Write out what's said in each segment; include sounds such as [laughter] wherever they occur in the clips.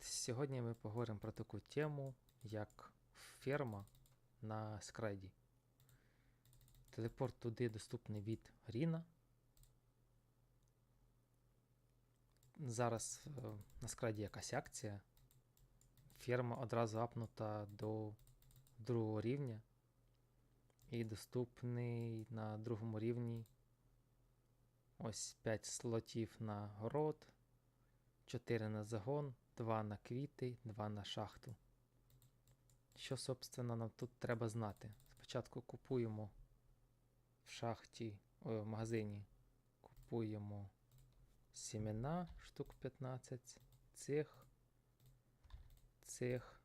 Сьогодні ми поговоримо про таку тему, як ферма на скрайді. Телепорт туди доступний від Ріна. Зараз е, на скрайді якась акція. Ферма одразу апнута до другого рівня. І доступний на другому рівні ось 5 слотів на город, 4 на загон, 2 на квіти, 2 на шахту. Що, собственно, нам тут треба знати? Спочатку купуємо в шахті, ой, в магазині купуємо сімена штук 15, цих, цих.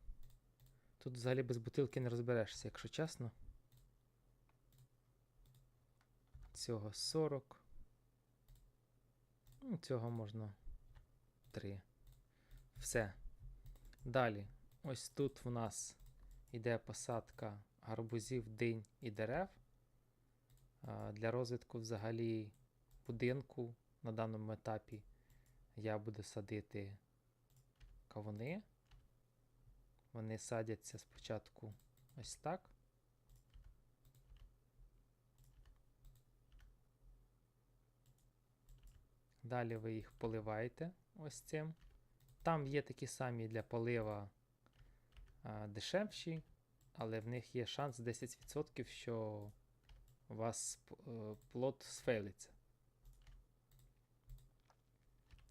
Тут взагалі без бутилки не розберешся, якщо чесно. Цього 40. Ну, Цього можна 3. Все. Далі. Ось тут в нас йде посадка гарбузів, динь і дерев. Для розвитку взагалі будинку на даному етапі я буду садити кавуни. Вони садяться спочатку ось так. Далі ви їх поливаєте ось цим. Там є такі самі для полива а, дешевші, але в них є шанс 10%, що у вас е, плод сфейлиться.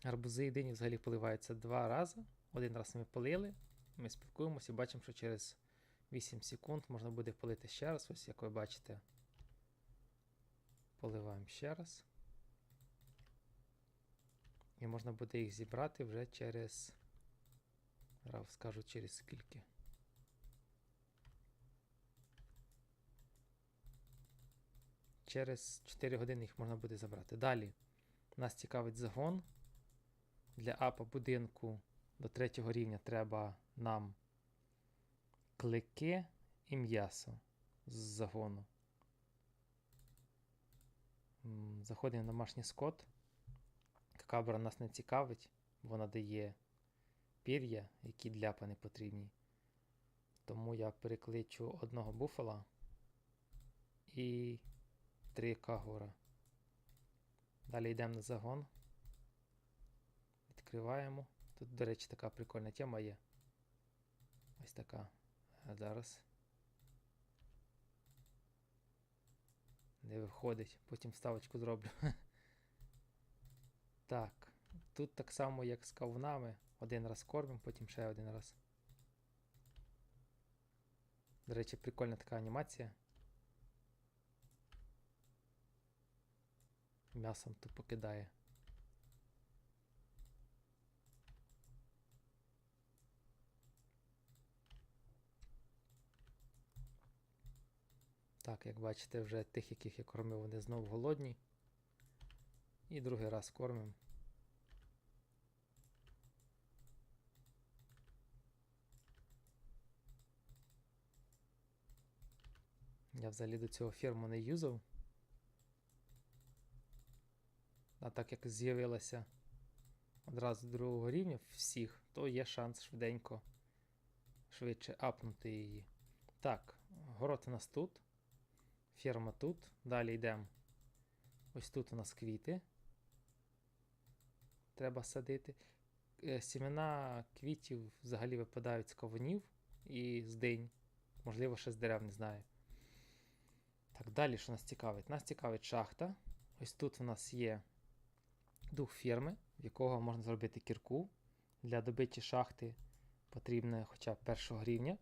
Гарбузи і дині взагалі поливаються два рази. Один раз ми полили, ми спілкуємося і бачимо, що через 8 секунд можна буде полити ще раз. Ось як ви бачите, поливаємо ще раз. І можна буде їх зібрати вже через. Зараз скажу через скільки. Через 4 години їх можна буде забрати. Далі нас цікавить загон. Для апа будинку до третього рівня треба нам клики і м'ясо з загону. Заходимо в домашній скот. Какабра нас не цікавить, вона дає пір'я, які дляпа не потрібні. Тому я перекличу одного буфала і три кагура. Далі йдемо на загон. Відкриваємо. Тут, до речі, така прикольна тема є. Ось така. А зараз. Не виходить, потім вставочку зроблю. [laughs] Так, тут так само, як з кавунами. Один раз кормимо, потім ще один раз. До речі, прикольна така анімація. М'ясом тут покидає. Так, як бачите, вже тих, яких я кормив, вони знову голодні. І другий раз кормимо. Я взагалі до цього ферму не юзав. А так як з'явилася одразу другого рівня всіх, то є шанс швиденько швидше апнути її. Так, город у нас тут, ферма тут. Далі йдемо. Ось тут у нас квіти. Треба садити. Е, Сімена квітів взагалі випадають з кавунів і з динь. Можливо, ще з дерев, не знаю. Так, далі що нас цікавить? Нас цікавить шахта. Ось тут у нас є дух ферми, в якого можна зробити кірку. Для добиті шахти потрібно хоча б першого рівня.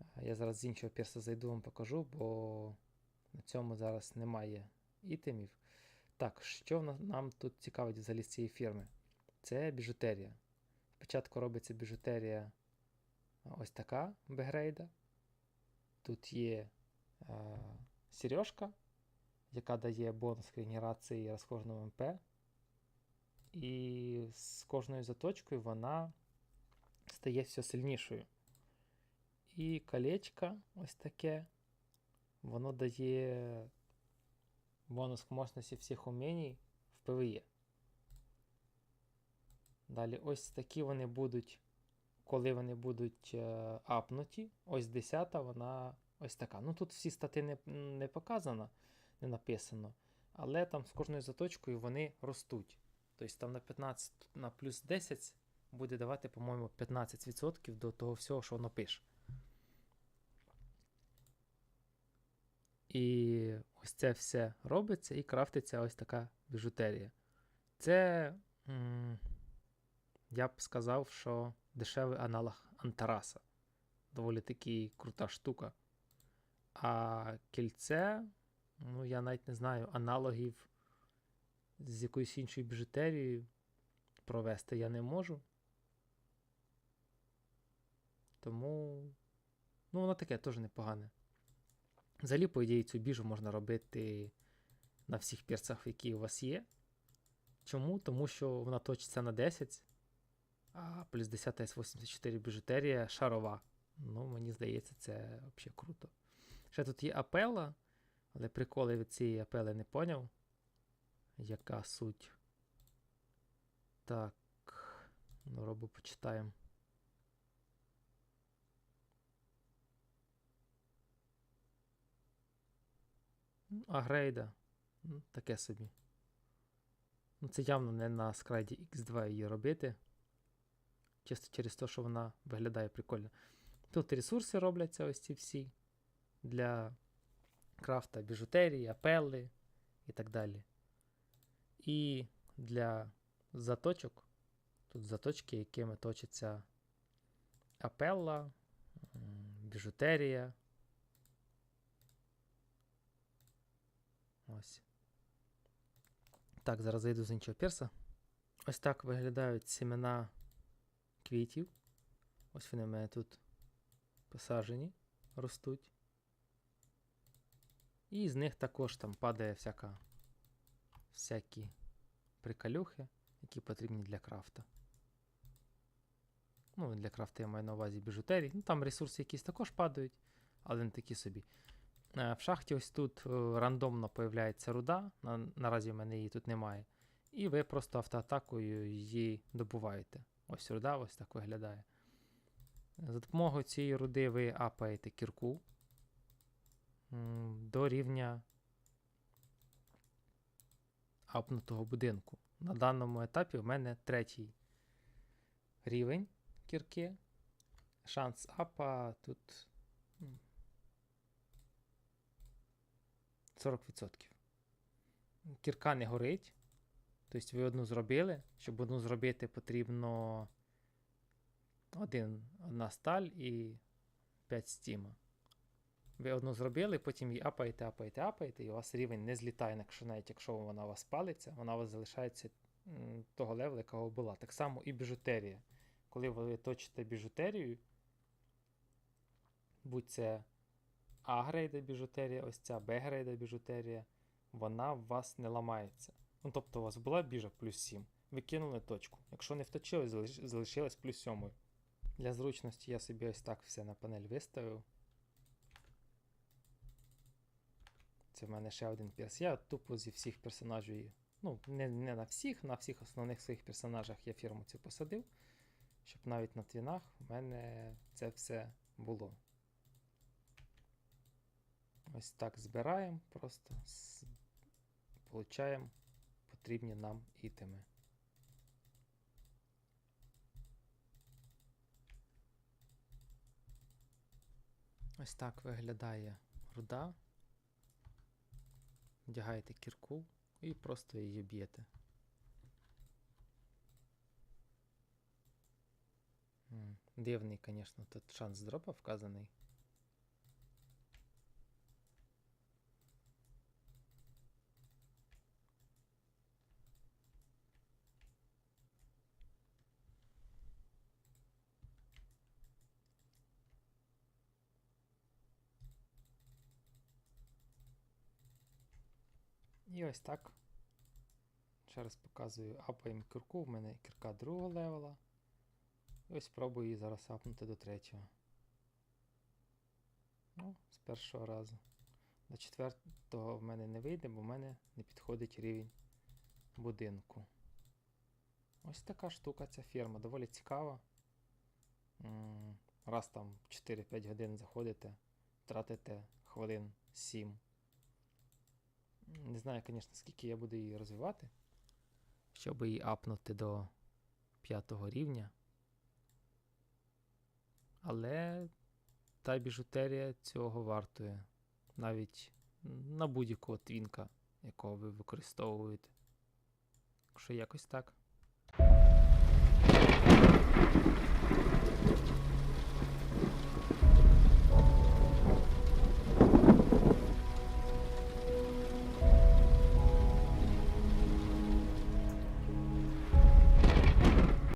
Е, Я зараз з іншого перса зайду вам покажу, бо на цьому зараз немає ітемів. Так, що нам тут цікавить взагалі з цієї фірми? Це біжутерія. Спочатку робиться біжутерія ось така бегрейда. Тут є е, сережка, яка дає бонус к регенерації розхоженого МП. І з кожною заточкою вона стає все сильнішою. І колечко ось таке. Воно дає бонус к мощності всіх умінь в ПВЕ. Далі ось такі вони будуть коли вони будуть е, апнуті, ось 10 вона ось така. Ну тут всі стати не, не показано, не написано, але там з кожною заточкою вони ростуть. Тобто там на 15 на плюс 10 буде давати, по-моєму, 15% до того всього, що воно пише. І ось це все робиться і крафтиться ось така біжутерія. Це, м, я б сказав, що дешевий аналог Антараса. Доволі таки крута штука. А кільце, ну, я навіть не знаю, аналогів з якоюсь іншою біжутерією провести я не можу. Тому, ну, воно таке теж непогане. Взагалі, по ідеї, цю біжу можна робити на всіх перцях, які у вас є. Чому? Тому що вона точиться на 10, а плюс 10 С84 біжутерія шарова. Ну, мені здається, це взагалі круто. Ще тут є апела, але приколи від цієї апели не поняв. Яка суть? Так. Ну, робо почитаємо. Ну, А грейда. Ну, таке собі. Ну, це явно не на скрайді X2 її робити. Чисто через те, що вона виглядає прикольно. Тут ресурси робляться ось ці всі для крафта біжутерії, апели і так далі. І для заточок. Тут заточки, якими точиться апелла, біжутерія. Ось. Так, зараз зайду з іншого перса. Ось так виглядають семена квітів. Ось вони в мене тут посаджені, ростуть. І з них також там падає всяка, всякі приколюхи, які потрібні для крафта. Ну, для крафта я маю на увазі біжутерії. Ну, там ресурси якісь також падають, але не такі собі. Е, В шахті ось тут е, рандомно появляється руда. На, наразі в мене її тут немає. І ви просто автоатакою її добуваєте. Ось руда ось так виглядає. За допомогою цієї руди ви апаєте кірку до рівня апнутого будинку. На даному етапі в мене третій рівень кірки. Шанс апа тут 40%. Кірка не горить. Тобто ви одну зробили. Щоб одну зробити, потрібно один, одна сталь і 5 стіма. Ви одну зробили, потім її апаєте, апаєте, апаєте, і у вас рівень не злітає, якщо навіть якщо вона у вас палиться, вона у вас залишається того левела, якого була. Так само і біжутерія. Коли ви точите біжутерію, будь це А-грейда біжутерія, ось ця Б-грейда біжутерія, вона в вас не ламається. Ну, тобто у вас була біжа плюс 7, ви кинули точку. Якщо не вточили, залиш- залишилась плюс 7. Для зручності я собі ось так все на панель виставив. Це в мене ще один перс. Я тупо зі всіх персонажів. Ну, не, не на всіх, на всіх основних своїх персонажах я фірму цю посадив. Щоб навіть на твінах в мене це все було. Ось так збираємо, просто получаємо потрібні нам ітеми. Ось так виглядає руда. Вдягаєте кірку і просто її б'єте. Дивний, звісно, тут шанс дропа вказаний. І ось так. Ще раз показую, апаємо кірку. У мене кірка другого левела. І ось спробую її зараз апнути до третього. Ну, з першого разу. До четвертого в мене не вийде, бо в мене не підходить рівень будинку. Ось така штука ця ферма, доволі цікава. раз там 4-5 годин заходите, тратите хвилин 7. Не знаю, звісно, скільки я буду її розвивати, щоб її апнути до 5 рівня. Але та біжутерія цього вартує. Навіть на будь-якого твінка, якого ви використовуєте. Якщо якось так.